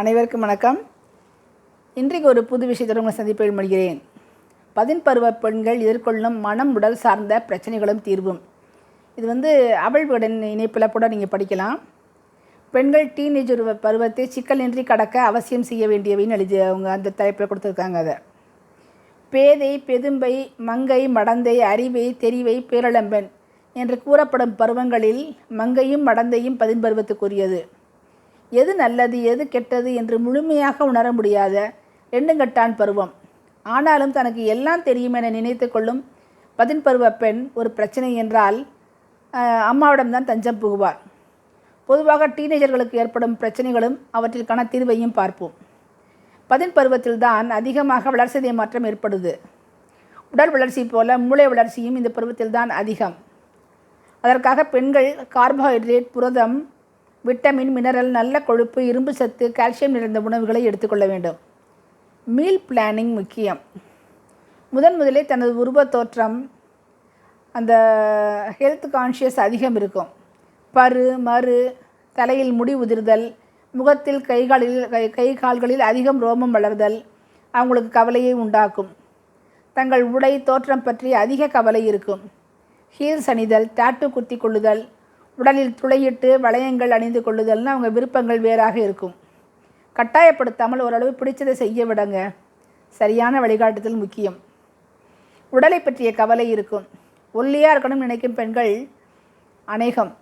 அனைவருக்கும் வணக்கம். இன்றைக்கு ஒரு புது விஷயத்துடன் உங்களை சந்திப்பில் முடிகிறேன் பதின் பருவ பெண்கள் எதிர்கொள்ளும் மனம் உடல் சார்ந்த பிரச்சனைகளும் தீர்வும். இது வந்து அவள் உடன் இணைப்பில் கூட நீங்கள் படிக்கலாம். பெண்கள் டீனேஜ் ஒரு பருவத்தை சிக்கலின்றி கடக்க அவசியம் செய்ய வேண்டியவைன்னு எழுதி அவங்க அந்த தலைப்பில் கொடுத்துருக்காங்க அதை. பேதை பெதும்பை மங்கை மடந்தை அறிவை தெரிவை பேரளம்பெண் என்று கூறப்படும் பருவங்களில் மங்கையும் மடந்தையும் பதின் பருவத்துக்குரியது. எது நல்லது எது கெட்டது என்று முழுமையாக உணர முடியாத எண்ணுங்கட்டான் பருவம். ஆனாலும் தனக்கு எல்லாம் தெரியும் என நினைத்து கொள்ளும் பதின்பருவ பெண் ஒரு பிரச்சனை என்றால் அம்மாவிடம்தான் தஞ்சம் புகுவார் பொதுவாக டீனேஜர்களுக்கு ஏற்படும் பிரச்சனைகளும் அவற்றிற்கான தீர்வையும் பார்ப்போம். பதின் பருவத்தில்தான் அதிகமாக வளர்சிதை மாற்றம் ஏற்படுது. உடல் வளர்ச்சி போல மூளை வளர்ச்சியும் இந்த பருவத்தில்தான் அதிகம். அதற்காக பெண்கள் கார்போஹைட்ரேட் புரதம் விட்டமின் மினரல் நல்ல கொழுப்பு இரும்பு சத்து கால்சியம் நிறைந்த உணவுகளை எடுத்துக்கொள்ள வேண்டும். மீல் பிளானிங் முக்கியம். முதன் முதலே தனது உருவத் தோற்றம் அந்த ஹெல்த் கான்ஷியஸ் அதிகம் இருக்கும். பரு மறு தலையில் முடி உதிர்தல் முகத்தில் கைகாலில் கை கை கால்களில் அதிகம் ரோமம் வளர்தல் அவங்களுக்கு கவலையை உண்டாக்கும். தங்கள் உடை தோற்றம் பற்றி அதிக கவலை இருக்கும். ஹீல்ஸ் அணிதல் டாட்டு குத்தி கொள்ளுதல் உடலில் துளையிட்டு வளையங்கள் அணிந்து கொள்ளுதல்னு அவங்க விருப்பங்கள் வேறாக இருக்கும். கட்டாயப்படுத்தாமல் ஓரளவு பிடிச்சதை செய்ய விடுங்க. சரியான வழிகாட்டுதல் முக்கியம். உடலை பற்றிய கவலை இருக்கும். ஒல்லியாக இருக்கணும்னு நினைக்கும் பெண்கள் அநேகம்.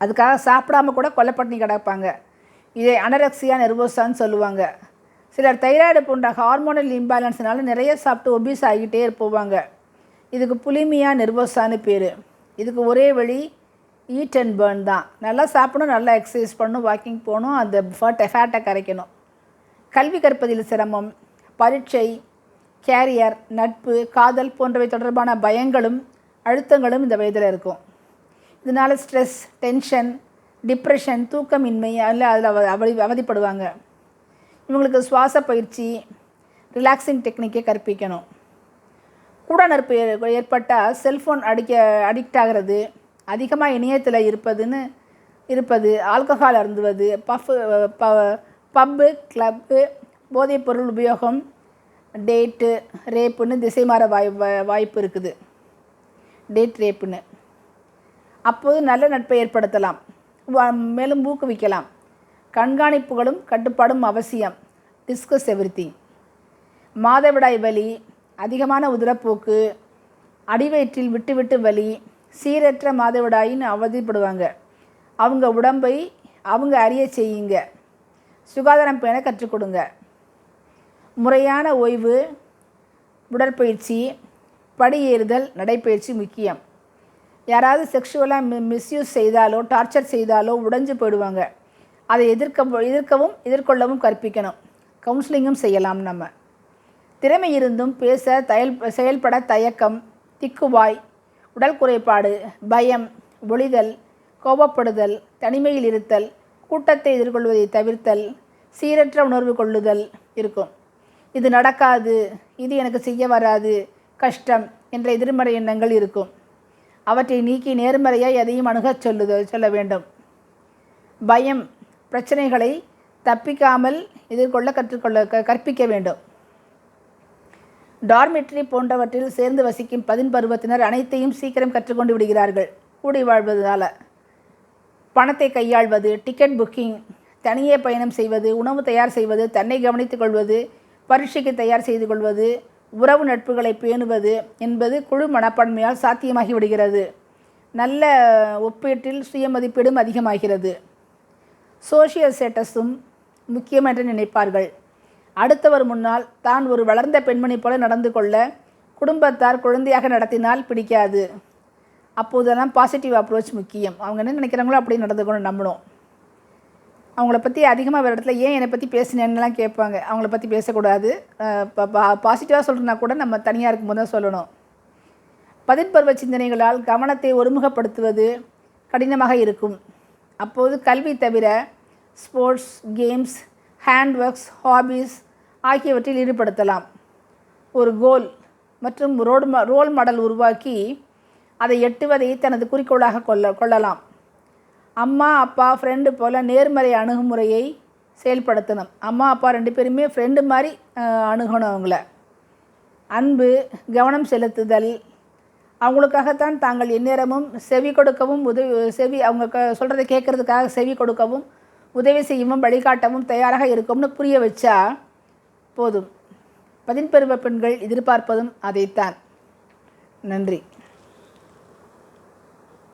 அதுக்காக சாப்பிடாம கூட கொல்லப்பட்டினி கிடப்பாங்க. இதை அனரக்சியா நெர்வோசான்னு சொல்லுவாங்க. சிலர் தைராய்டு போன்ற ஹார்மோனல் இம்பேலன்ஸ்னால நிறைய சாப்பிட்டு ஒபீஸ் ஆகிட்டே போவாங்க. இதுக்கு புலிமியா நெர்வோசான்னு பேர். இதுக்கு ஒரே வழி ஈட் அண்ட் பேர்ன் தான். நல்லா சாப்பிடணும் நல்லா எக்ஸசைஸ் பண்ணணும் வாக்கிங் போகணும் அந்த ஃபேட்டை ஃபேட்டை கரைக்கணும். கல்வி கற்பதில் சிரமம் பரீட்சை கேரியர் நட்பு காதல் போன்றவை தொடர்பான பயங்களும் அழுத்தங்களும் இந்த வயதில் இருக்கும். இதனால் ஸ்ட்ரெஸ் டென்ஷன் டிப்ரெஷன் தூக்கமின்மை அதில் அதில் அவ அவதி அவதிப்படுவாங்க. இவங்களுக்கு சுவாச பயிற்சி ரிலாக்ஸிங் டெக்னிக்கை கற்பிக்கணும். கூட நட்பு ஏ- ஏற்பட்டால் செல்ஃபோன் அடிக்க அடிக்ட் ஆகிறது. அதிகமாக இணையத்தில் இருப்பதுன்னு இருப்பது ஆல்கஹால் அருந்துவது பஃப் ப பப்பு கிளப்பு போதைப்பொருள் உபயோகம் டேட்டு ரேப்புன்னு திசை மாற வாய் வாய்ப்பு இருக்குது. டேட் ரேப்புன்னு அப்போது நல்ல நட்பை ஏற்படுத்தலாம். வ- மேலும் ஊக்குவிக்கலாம். கண்காணிப்புகளும் கட்டுப்பாடும் அவசியம். டிஸ்கஸ் எவ்ரிதிங் மாதவிடாய் வலி அதிகமான உதிரப்போக்கு அடிவயிற்றில் விட்டு விட்டு வலி சீரற்ற மாதவிடாயின்னு அவதிப்படுவாங்க. அவங்க உடம்பை அவங்க அறிய செய்யுங்க. சுகாதாரம் பேண கற்றுக் கொடுங்க முறையான ஓய்வு உடற்பயிற்சி படியேறுதல் நடைப்பயிற்சி முக்கியம். யாராவது செக்ஷுவலாக மி மிஸ்யூஸ் செய்தாலோ டார்ச்சர் செய்தாலோ உடைஞ்சு போயிடுவாங்க. அதை எதிர்க்க எதிர்க்கவும் எதிர்கொள்ளவும் கற்பிக்கணும். கவுன்சிலிங்கும் செய்யலாம் நம்ம. திறமை இருந்தும் பேச தயல் செயல்பட தயக்கம் திக்குவாய் உடல் குறைபாடு பயம் ஒளிதல் கோபப்படுதல் தனிமையில் இருத்தல் கூட்டத்தை எதிர்கொள்வதை தவிர்த்தல் சீரற்ற உணர்வு கொள்ளுதல் இருக்கும். இது நடக்காது இது எனக்கு செய்ய வராது கஷ்டம் என்ற எதிர்மறை எண்ணங்கள் இருக்கும். அவற்றை நீக்கி நேர்மறையாக எதையும் அணுகச் சொல்லுதல் சொல்ல வேண்டும். பயம் பிரச்சனைகளை தப்பிக்காமல் எதிர்கொள்ள கற்றுக்கொள்ள க கற்பிக்க வேண்டும். டார்மெட்ரி போன்றவற்றில் சேர்ந்து வசிக்கும் பதின் பருவத்தினர் அனைத்தையும் சீக்கிரம் கற்றுக்கொண்டு விடுகிறார்கள். கூடி வாழ்வதால். பணத்தை கையாள்வது டிக்கெட் புக்கிங் தனியே பயணம் செய்வது உணவு தயார் செய்வது தன்னை கவனித்துக் கொள்வது பரீட்சைக்கு தயார் செய்து கொள்வது உறவு நட்புகளை பேணுவது என்பது குழு மனப்பான்மையால் சாத்தியமாகி விடுகிறது நல்ல ஒப்பீட்டில் சுயமதிப்பீடும் அதிகமாகிறது. சோஷியல் ஸ்டேட்டஸும் முக்கியம் என்று நினைப்பார்கள். அடுத்தவர் முன்னால் தான் ஒரு வளர்ந்த பெண்மணி போல நடந்து கொள்ள குடும்பத்தார் குழந்தையாக நடத்தினால் பிடிக்காது. அப்போதெல்லாம் பாசிட்டிவ் அப்ரோச் முக்கியம். அவங்க என்ன நினைக்கிறாங்களோ அப்படி நடந்துக்கணும் நம்பணும். அவங்கள பற்றி அதிகமாக வேறு இடத்துல ஏன் என்னை பற்றி பேசினேன்னுலாம் கேட்பாங்க. அவங்கள பற்றி பேசக்கூடாது. பாசிட்டிவாக சொல்கிறனா கூட நம்ம தனியாக இருக்கும்போது தான் சொல்லணும். பதின்பருவ சிந்தனைகளால் கவனத்தை ஒருமுகப்படுத்துவது கடினமாக இருக்கும். அப்போது கல்வி தவிர sports games hand works hobbies ஆகியவற்றில் ஈடுபடுத்தலாம். ஒரு கோல் மற்றும் ரோடு ரோல் மாடல் உருவாக்கி அதை எட்டுவதை தனது குறிக்கோளாக கொள்ள கொள்ளலாம். அம்மா அப்பா ஃப்ரெண்டு போல நேர்மறை அணுகுமுறையை செயல்படுத்தணும். அம்மா அப்பா ரெண்டு பேருமே ஃப்ரெண்டு மாதிரி அணுகணும் அவங்கள. அன்பு கவனம் செலுத்துதல். அவங்களுக்காகத்தான் தாங்கள் எந்நேரமும் செவி கொடுக்கவும் உதவி செவி அவங்க க சொல்கிறத கேட்குறதுக்காக செவி கொடுக்கவும் உதவி செய்யவும் வழிகாட்டவும் தயாராக இருக்கும்னு புரிய வச்சா போதும். பதின்பருவ பெண்கள் எதிர்பார்ப்பதும் அதைத்தான். நன்றி.